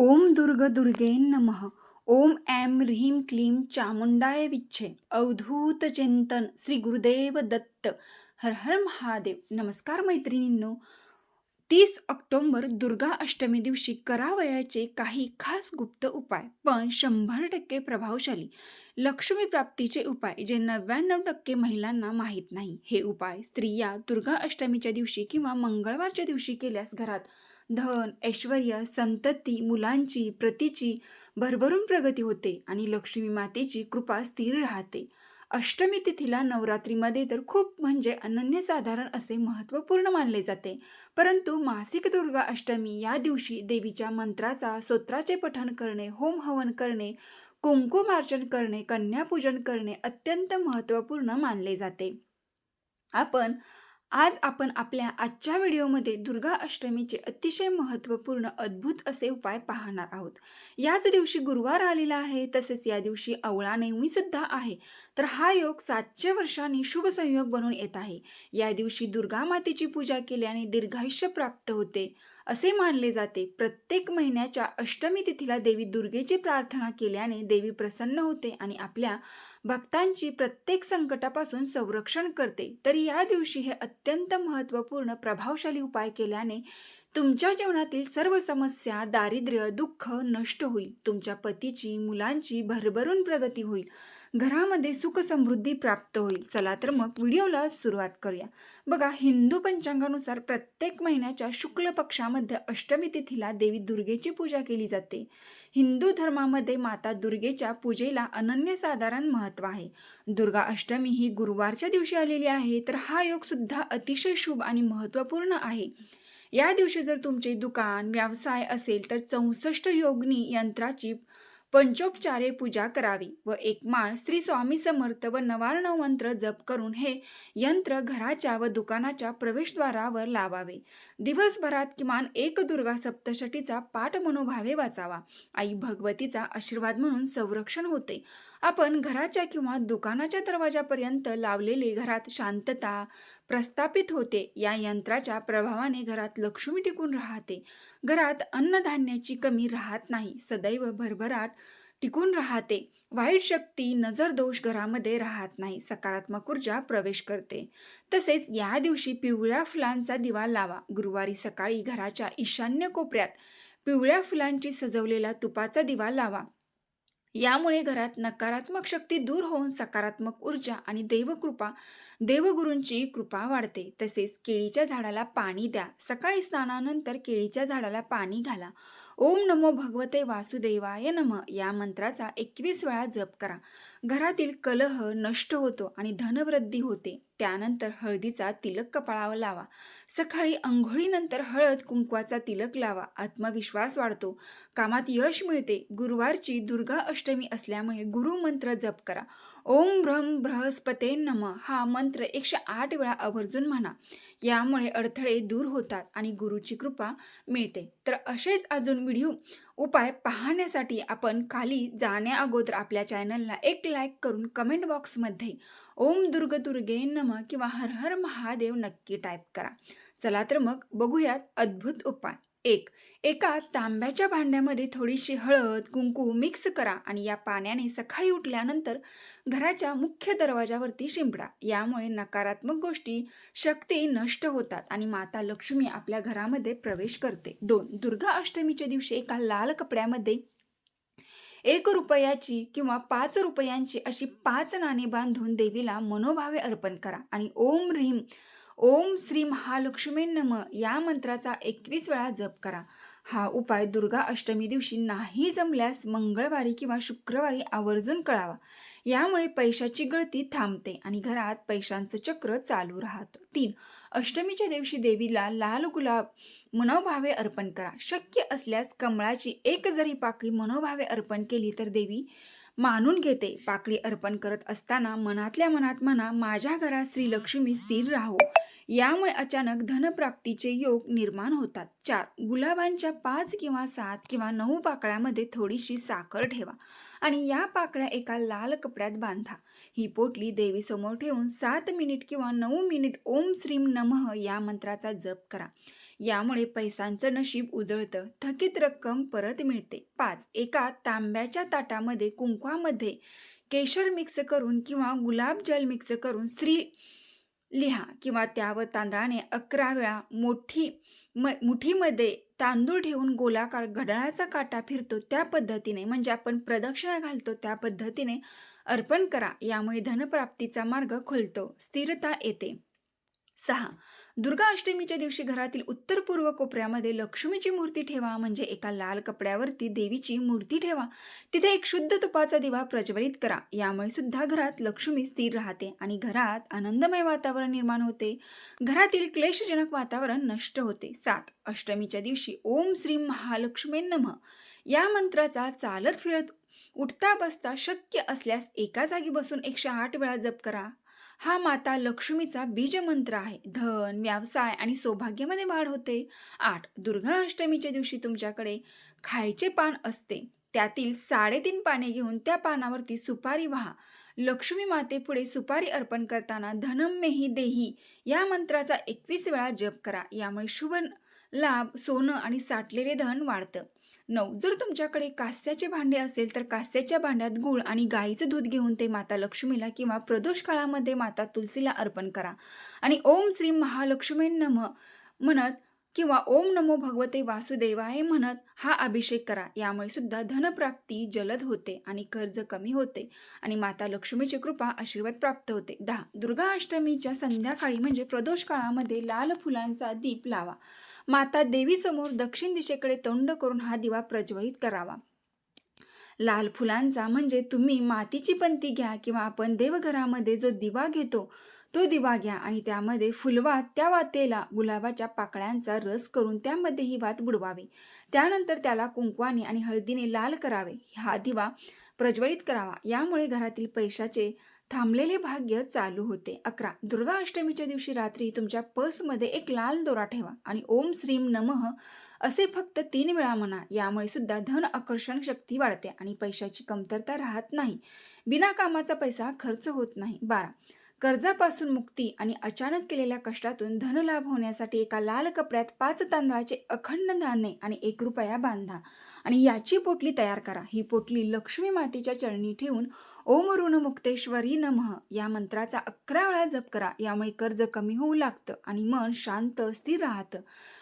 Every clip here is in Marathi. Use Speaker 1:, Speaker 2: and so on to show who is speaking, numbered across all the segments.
Speaker 1: ओम दुर्ग दुर्गे नमः. ओम ऐं ह्रीं क्लीं चामुंडाय विच्छे. अवधूत चिंतन श्री गुरुदेव दत्त. हर हर महादेव. नमस्कार मैत्रिणींनो. तीस ऑक्टोंबर दुर्गा अष्टमी दिवशी करावयाचे काही खास गुप्त उपाय पण शंभर टक्के प्रभावशाली लक्ष्मी प्राप्तीचे उपाय जे नव्याण्णव टक्के महिलांना माहीत नाही. हे उपाय स्त्रिया दुर्गा अष्टमीच्या दिवशी किंवा मंगळवारच्या दिवशी केल्यास घरात धन ऐश्वर संतती मुलांची प्रतीची भरभरून प्रगती होते आणि लक्ष्मी मातेची कृपा स्थिर राहते. अष्टमी तिथीला नवरात्रीमध्ये तर खूप म्हणजे अनन्यसाधारण असे महत्त्वपूर्ण मानले जाते. परंतु मासिक दुर्गा अष्टमी या दिवशी देवीच्या मंत्राचा स्तोत्राचे पठण करणे होम हवन करणे कुंकुमार्चन करणे कन्यापूजन करणे अत्यंत महत्त्वपूर्ण मानले जाते. आपण आज आपण आपल्या आजच्या व्हिडिओमध्ये दुर्गा अष्टमीचे अतिशय महत्त्वपूर्ण अद्भुत असे उपाय पाहणार आहोत. याच दिवशी गुरुवार आलेला आहे तसेच या दिवशी अवळा नेहमीसुद्धा आहे. तर हा योग सातशे वर्षांनी शुभ संयोग बनून येत आहे. या दिवशी दुर्गा मातेची पूजा केल्याने दीर्घायुष्य प्राप्त होते. असे मानले जाते प्रत्येक महिन्याच्या अष्टमी तिथीला देवी दुर्गेची प्रार्थना केल्याने देवी प्रसन्न होते आणि आपल्या भक्तांची प्रत्येक संकटापासून संरक्षण करते. तर या दिवशी हे अत्यंत महत्त्वपूर्ण प्रभावशाली उपाय केल्याने तुमच्या जीवनातील सर्व समस्या दारिद्र्य दुःख नष्ट होईल. तुमच्या पतीची मुलांची भरभरून प्रगती होईल. घरामध्ये सुख समृद्धी प्राप्त होईल. चला तर मग व्हिडिओला सुरुवात करूया. बघा हिंदू पंचांगानुसार प्रत्येक महिन्याच्या शुक्ल पक्षामध्ये अष्टमी तिथीला देवी दुर्गेची पूजा केली जाते. हिंदू धर्मामध्ये माता दुर्गेच्या पूजेला अनन्यसाधारण महत्त्व आहे. दुर्गा अष्टमी ही गुरुवारच्या दिवशी आलेली आहे तर हा योगसुद्धा अतिशय शुभ आणि महत्त्वपूर्ण आहे. या दिवशी जर तुमचे दुकान व्यवसाय असेल तर चौसष्ट योगनी यंत्राची पंचोपचारे पूजा करावी व एक माळ श्री स्वामी समर्थ व नवार्णव मंत्र जप करून हे यंत्र घराच्या व दुकानाच्या प्रवेशद्वारावर लावावे. दिवसभरात किमान एक दुर्गा सप्तशतीचा पाठ मनोभावे वाचावा. आई भगवतीचा आशीर्वाद म्हणून संरक्षण होते. आपण घराच्या किंवा दुकानाच्या दरवाजापर्यंत लावलेले घरात शांतता प्रस्थापित होते. या यंत्राच्या प्रभावाने घरात लक्ष्मी टिकून राहते. घरात अन्नधान्याची कमी राहत नाही. सदैव भरभराट टिकून राहते. वाईट शक्ती नजर दोष घरामध्ये राहत नाही. सकारात्मक ऊर्जा प्रवेश करते. तसेच या दिवशी पिवळ्या फुलांचा दिवा लावा. गुरुवारी सकाळी घराच्या ईशान्य कोपऱ्यात पिवळ्या फुलांची सजवलेला तुपाचा दिवा लावा. यामुळे घरात नकारात्मक शक्ती दूर होऊन सकारात्मक ऊर्जा आणि देवकृपा देवगुरूंची कृपा वाढते. तसेच केळीच्या झाडाला पाणी द्या. सकाळी स्नानानंतर केळीच्या झाडाला पाणी घाला. ओम नमो भगवते वासुदेवाय नम. या मंत्राचा एकवीस वेळा जप करा. घरातील कलह नष्ट होतो आणि धनवृद्धी होते. त्यानंतर हळदीचा तिलक कपाळावर लावा. सकाळी अंघोळीनंतर हळद कुंकवाचा तिलक लावा. आत्मविश्वास वाढतो. कामात यश मिळते. गुरुवारची दुर्गा अष्टमी असल्यामुळे गुरुमंत्र जप करा. ओम ब्रह्म बृहस्पते नम. हा मंत्र एकशे आठ वेळा आवर्जून म्हणा. यामुळे अडथळे दूर होतात आणि गुरुची कृपा मिळते. तर असेच अजून व्हिडिओ उपाय पाहण्यासाठी आपण खाली जाण्या अगोदर आपल्या चॅनलला एक लाईक करून कमेंट बॉक्समध्ये ओम दुर्ग दुर्गे नम किंवा हर हर महादेव नक्की टाईप करा. चला तर मग बघूयात अद्भुत उपाय. एक. एका तांब्याच्या भांड्यामध्ये थोडीशी हळद कुंकू मिक्स करा आणि या पाण्याने सकाळी उठल्यानंतर घराच्या मुख्य दरवाजावरती शिंपडा. यामुळे नकारात्मक गोष्टी शक्ती नष्ट होतात आणि माता लक्ष्मी आपल्या घरामध्ये प्रवेश करते. दोन. दुर्गा अष्टमीच्या दिवशी एका लाल कपड्यामध्ये एक रुपयाची किंवा पाच रुपयांची अशी पाच नाणी बांधून देवीला मनोभावे अर्पण करा आणि ओम ह्रीम ओम श्री महालक्ष्मी नम या मंत्राचा एकवीस वेळा जप करा. हा उपाय दुर्गा अष्टमी दिवशी नाही जमल्यास मंगळवारी किंवा शुक्रवारी आवर्जून कळावा. यामुळे पैशाची गळती थांबते आणि घरात पैशांचं चक्र चालू राहतं. तीन अष्टमीच्या दिवशी देवीला लाल गुलाब मनोभावे अर्पण करा. शक्य असल्यास कमळाची एक जरी पाकळी मनोभावे अर्पण केली तर देवी मानून घेते. पाकळी अर्पण करत असताना मनातल्या मनात म्हणा माझ्या घरात श्री लक्ष्मी स्थिर राहो. यामुळे अचानक धनप्राप्तीचे योग निर्माण होतात. चार गुलाबांच्या पाच किंवा सात किंवा नऊ पाकळ्यामध्ये थोडीशी साखर ठेवा आणि या पाकळ्या एका लाल कपड्यात बांधा. ही पोटली देवीसमोर ठेवून सात मिनिट किंवा नऊ मिनिट ओम श्रीम नमः या मंत्राचा जप करा. यामुळे पैशांचं नशीब उजळतं. थकीत रक्कम परत मिळते. पाच. एका तांब्याच्या ताटामध्ये कुंकवामध्ये केशर मिक्स करून किंवा गुलाबजल मिक्स करून स्त्री लिहा किंवा त्यावर तांदळाने अकरा वेळा मोठी म मुठीमध्ये तांदूळ ठेवून गोलाकार घड्याळाचा काटा फिरतो त्या पद्धतीने म्हणजे आपण प्रदक्षिणा घालतो त्या पद्धतीने अर्पण करा. यामुळे धनप्राप्तीचा मार्ग खुलतो. स्थिरता येते. सहा. दुर्गा अष्टमीच्या दिवशी घरातील उत्तर पूर्व कोपऱ्यामध्ये लक्ष्मीची मूर्ती ठेवा म्हणजे एका लाल कपड्यावरती देवीची मूर्ती ठेवा. तिथे एक शुद्ध तुपाचा दिवा प्रज्वलित करा. यामुळे सुद्धा घरात लक्ष्मी स्थिर राहते आणि घरात आनंदमय वातावरण निर्माण होते. घरातील क्लेशजनक वातावरण नष्ट होते. सात अष्टमीच्या दिवशी ओम श्री महालक्ष्मी नम. या मंत्राचा चालत फिरत उठता बसता शक्य असल्यास एका जागी बसून एकशे आठ वेळा जप करा. हा माता लक्ष्मीचा बीजमंत्र आहे. धन व्यवसाय आणि सौभाग्यामध्ये वाढ होते. आठ दुर्गा अष्टमीच्या दिवशी तुमच्याकडे खायचे पान असते. त्यातील साडेतीन पाने घेऊन त्या पानावरती सुपारी व्हा. लक्ष्मी मातेपुढे सुपारी अर्पण करताना धनम मेही देही या मंत्राचा एकवीस वेळा जप करा. यामुळे शुभ लाभ सोनं आणि साठलेले धन वाढतं. नऊ. जर तुमच्याकडे कास्याचे भांडे असेल तर कास्याच्या भांड्यात गूळ आणि गाईचं दूध घेऊन ते माता लक्ष्मीला किंवा प्रदोष काळामध्ये माता तुलसीला अर्पण करा. आणि ओम श्री महालक्ष्मी नम म्हणत किंवा ओम नमो भगवते वासुदेवाय म्हणत हा अभिषेक करा. यामुळे सुद्धा धनप्राप्ती जलद होते आणि कर्ज कमी होते आणि माता लक्ष्मीची कृपा आशीर्वाद प्राप्त होते. दहा. दुर्गा अष्टमीच्या संध्याकाळी म्हणजे प्रदोष काळामध्ये लाल फुलांचा दीप लावा. माता देवीसमोर दक्षिण दिशेकडे तोंड करून हा दिवा प्रज्वलित करावा. लाल फुलांचा म्हणजे तुम्ही मातीची पंती घ्या किंवा आपण देवघरामध्ये जो दिवा घेतो तो दिवा घ्या आणि त्यामध्ये फुलवात त्या वातेला गुलाबाच्या पाकळ्यांचा रस करून त्यामध्ये ही वात बुडवावी. त्यानंतर त्याला कुंकवाने आणि हळदीने लाल करावे. हा दिवा प्रज्वलित करावा. यामुळे घरातील पैशाचे थांबलेले भाग्य चालू होते. अकरा. दुर्गा अष्टमीच्या दिवशी रात्री तुमच्या पर्समध्ये एक लाल दोरा ठेवा आणि ओम श्रीम नमः असे फक्त तीन वेळा म्हणा. यामुळे सुद्धा धन आकर्षण शक्ती वाढते आणि पैशाची कमतरता राहत नाही. बिना कामाचा पैसा खर्च होत नाही. बारा. कर्जापासून मुक्ती आणि अचानक केलेल्या कष्टातून धनलाभ होण्यासाठी एका लाल कपड्यात पाच तांदळाचे अखंड धान्य आणि एक रुपया बांधा आणि याची पोटली तयार करा. ही पोटली लक्ष्मी मातेच्या चरणी ठेवून ओम ऋण मुक्तेश्वरी नमः. या मंत्राचा अकरा वेळा जप करा. यामुळे कर्ज कमी होऊ लागतं आणि मन शांत स्थिर राहतं.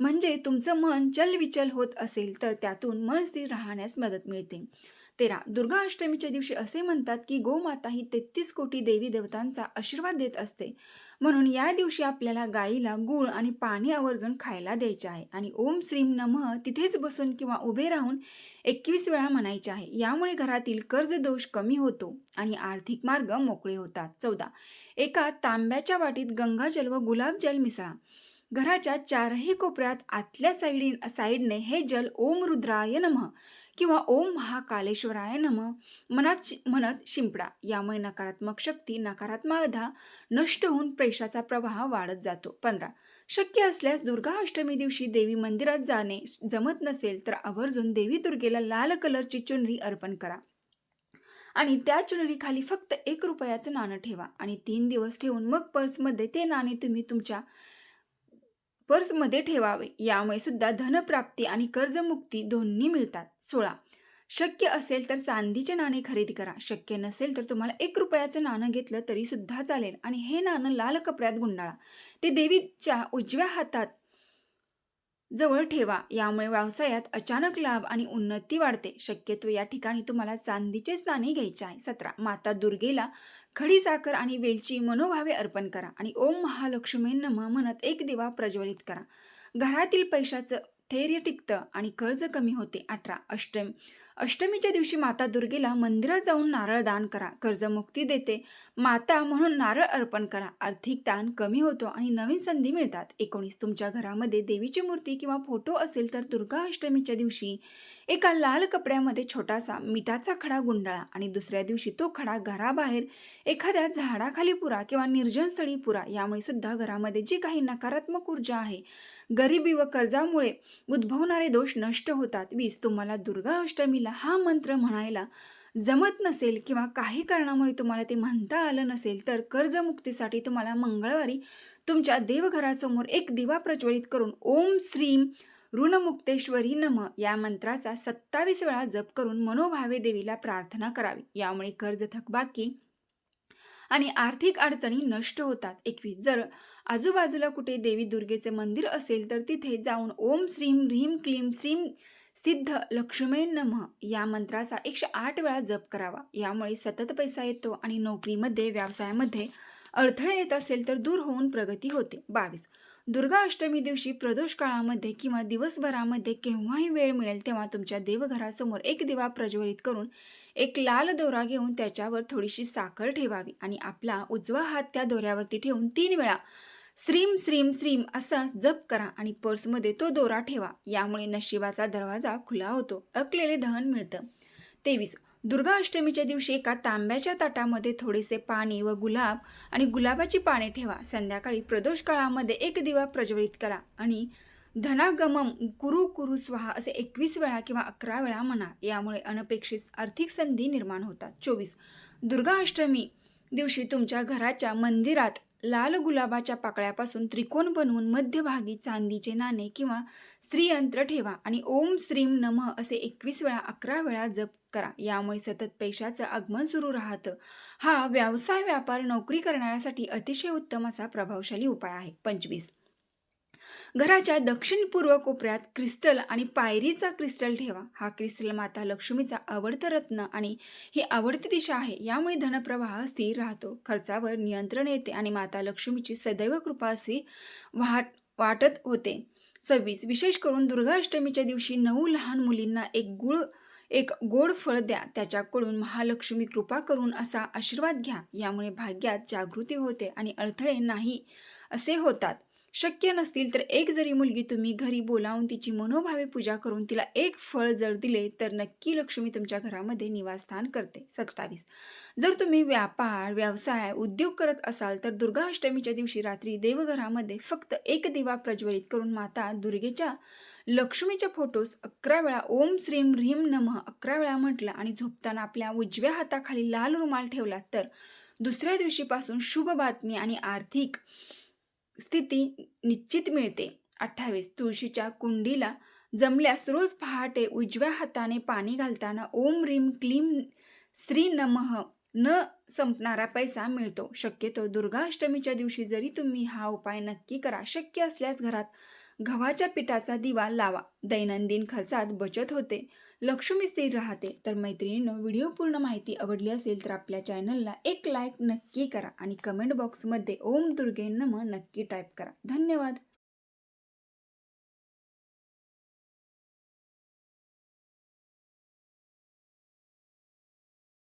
Speaker 1: म्हणजे तुमचं मन चलविचल होत असेल तर त्यातून मन स्थिर राहण्यास मदत मिळते. तेरा. दुर्गा अष्टमीच्या दिवशी असे म्हणतात की गोमाता ही तेहतीस कोटी देवी देवतांचा आशीर्वाद देत असते. म्हणून या दिवशी आपल्याला गाईला गूळ आणि पाणी आवर्जून खायला द्यायचे आहे आणि ओम श्रीम नमः तिथेच बसून किंवा उभे राहून एकवीस वेळा म्हणायचे आहे. यामुळे घरातील कर्ज दोष कमी होतो आणि आर्थिक मार्ग मोकळे होतात. चौदा. एका तांब्याच्या वाटीत गंगाजल व गुलाबजल मिसळा. घराच्या चारही कोपऱ्यात आतल्या साईडी साईडने हे जल ओम रुद्राय नमः. किंवा ओम महाकालेश्वराय नम. मनात शि- म्हणत शिंपडा. यामुळे नकारात्मक शक्ती नकारात्मकता नष्ट होऊन प्रेषाचा प्रवाह वाढत जातो. पंधरा. शक्य असल्यास दुर्गा अष्टमी दिवशी देवी मंदिरात जाणे जमत नसेल तर आवर्जून देवी दुर्गेला लाल कलरची चुनरी अर्पण करा. आणि त्या चुनरीखाली फक्त एक रुपयाचं नाणं ठेवा. आणि तीन दिवस ठेवून मग पर्समध्ये ते नाणे तुम्ही तुमच्या पर्समध्ये ठेवावे. यामुळे सुद्धा धनप्राप्ती आणि कर्जमुक्ती दोन्ही मिळतात. सोळा. शक्य असेल तर चांदीचे नाणे खरेदी करा. शक्य नसेल तर तुम्हाला एक रुपयाचं नाणं घेतलं तरी सुद्धा चालेल. आणि हे नाणं लाल कपड्यात गुंडाळा. ते देवीच्या उजव्या हातात जवळ ठेवा. यामुळे व्यवसायात अचानक लाभ आणि उन्नती वाढते. शक्यतो या ठिकाणी तुम्हाला चांदीचेच नाणे घ्यायचे आहे. सतरा. माता दुर्गेला खडी साखर आणि वेलची मनोभावे अर्पण करा आणि ओम महालक्ष्मी नम म्हणत एक दिवा प्रज्वलित करा. घरातील पैशाचं धैर्य टिकतं आणि कर्ज कमी होते. अठरा. अष्टमी. अष्टमीच्या दिवशी माता दुर्गेला मंदिरात जाऊन नारळ दान करा कर्जमुक्ती देते. माता म्हणून नारळ अर्पण करा. आर्थिक ताण कमी होतो आणि नवीन संधी मिळतात. एकोणीस तुमच्या घरामध्ये देवीची मूर्ती किंवा फोटो असेल तर दुर्गा अष्टमीच्या दिवशी एका लाल कपड्यामध्ये छोटासा मिठाचा खडा गुंडाळा आणि दुसऱ्या दिवशी तो खडा घराबाहेर एखाद्या झाडाखाली पुरा किंवा निर्जन स्थळी पुरा. यामुळे सुद्धा घरामध्ये जी काही नकारात्मक ऊर्जा आहे गरिबी व कर्जामुळे उद्भवणारे दोष नष्ट होतात. वीस तुम्हाला दुर्गा अष्टमीला हा मंत्र म्हणायला जमत नसेल किंवा काही कारणामुळे तुम्हाला ते म्हणता आलं नसेल तर कर्जमुक्तीसाठी तुम्हाला मंगळवारी तुमच्या देवघरासमोर एक दिवा प्रज्वलित करून ओम श्रीम ऋणमुक्तेश्वरी नम या मंत्राचा सत्तावीस वेळा जप करून मनोभावे देवीला प्रार्थना करावी. यामुळे कर्ज थकबाकी आणि आर्थिक अडचणी नष्ट होतात. एकवीस जर आजूबाजूला कुठे देवी दुर्गेचे मंदिर असेल तर तिथे जाऊन ओम श्रीम ह्रीम क्लीम श्रीम सिद्ध लक्ष्मी नमः या मंत्राचा एकशे आठ वेळा जप करावा. यामुळे सतत पैसा येतो आणि नोकरीमध्ये व्यवसायामध्ये अडथळे येत असेल तर दूर होऊन प्रगती होते. बावीस. दुर्गा अष्टमी दिवशी प्रदोष काळामध्ये किंवा दिवसभरामध्ये केव्हाही वेळ मिळेल तेव्हा तुमच्या देवघरासमोर एक दिवा प्रज्वलित करून एक लाल दोरा घेऊन त्याच्यावर थोडीशी साखर ठेवावी आणि आपला उजवा हात त्या दोऱ्यावरती ठेवून तीन वेळा श्रीम श्रीम श्रीम असा जप करा आणि पर्समध्ये तो दोरा ठेवा. यामुळे नशिबाचा दरवाजा खुला होतो. अकलेले दहन मिळतं. तेवीस. दुर्गा अष्टमीच्या दिवशी एका तांब्याच्या ताटामध्ये थोडेसे पाणी व गुलाब आणि गुलाबाची पाने ठेवा. संध्याकाळी प्रदोष काळामध्ये एक दिवा प्रज्वलित करा आणि धनागमम कुरु कुरु स्वाहा असे एकवीस वेळा किंवा अकरा वेळा म्हणा. यामुळे अनपेक्षित आर्थिक संधी निर्माण होतात. चोवीस. दुर्गा अष्टमी दिवशी तुमच्या घराच्या मंदिरात लाल गुलाबाच्या पाकळ्यापासून त्रिकोण बनवून मध्यभागी चांदीचे नाणे किंवा स्त्रीयंत्र ठेवा आणि ओम श्रीम नमः असे एकवीस वेळा अकरा वेळा जप करा. यामुळे सतत पैशाचं आगमन सुरू राहतं. हा व्यवसाय व्यापार नोकरी करणाऱ्यासाठी अतिशय उत्तम असा प्रभावशाली उपाय आहे. पंचवीस. घराच्या दक्षिण पूर्व कोपऱ्यात क्रिस्टल आणि पायरीचा क्रिस्टल ठेवा. हा क्रिस्टल माता लक्ष्मीचा आवडतं रत्न आणि ही आवडती दिशा आहे. यामुळे धनप्रवाह स्थिर राहतो. खर्चावर नियंत्रण येते आणि माता लक्ष्मीची सदैव कृपा असे वाट वाटत होते. सव्वीस. विशेष करून दुर्गा अष्टमीच्या दिवशी नऊ लहान मुलींना एक गुळ एक गोड फळ द्या. त्याच्याकडून महालक्ष्मी कृपा करून असा आशीर्वाद घ्या. यामुळे भाग्यात जागृती होते आणि अडथळे नाही असे होतात. शक्य नसतील तर एक जरी मुलगी तुम्ही घरी बोलावून तिची मनोभावे पूजा करून तिला एक फळ जर दिले तर नक्की लक्ष्मी तुमच्या घरामध्ये निवासस्थान करते. सत्तावीस. जर तुम्ही व्यापार व्यवसाय उद्योग करत असाल तर दुर्गा अष्टमीच्या दिवशी रात्री देवघरामध्ये फक्त एक दिवा प्रज्वलित करून माता दुर्गेच्या लक्ष्मीच्या फोटोस अकरा वेळा ओम श्रीम ह्रीम नमः अकरा वेळा म्हटलं आणि झोपताना आपल्या उजव्या हाताखाली लाल रुमाल ठेवला तर दुसऱ्या दिवशीपासून शुभ बातमी आणि आर्थिक स्थिती निश्चित मिळते. अठ्ठावीस तुळशीच्या कुंडीला जमल्यास रोज पहाटे उजव्या हाताने पाणी घालताना ओम रीम क्लीम श्री नमः. न संपणारा पैसा मिळतो. शक्यतो दुर्गा अष्टमीच्या दिवशी जरी तुम्ही हा उपाय नक्की करा शक्य असल्यास घरात गव्हाच्या पिठाचा दिवा लावा. दैनंदिन खर्चात बचत होते. लक्ष्मी स्थिर राहते. तर मैत्रिणीनं व्हिडिओ पूर्ण माहिती आवडली असेल तर आपल्या चॅनलला एक लाईक नक्की करा आणि कमेंट बॉक्समध्ये ओम दुर्गे नम नक्की टाईप करा. धन्यवाद.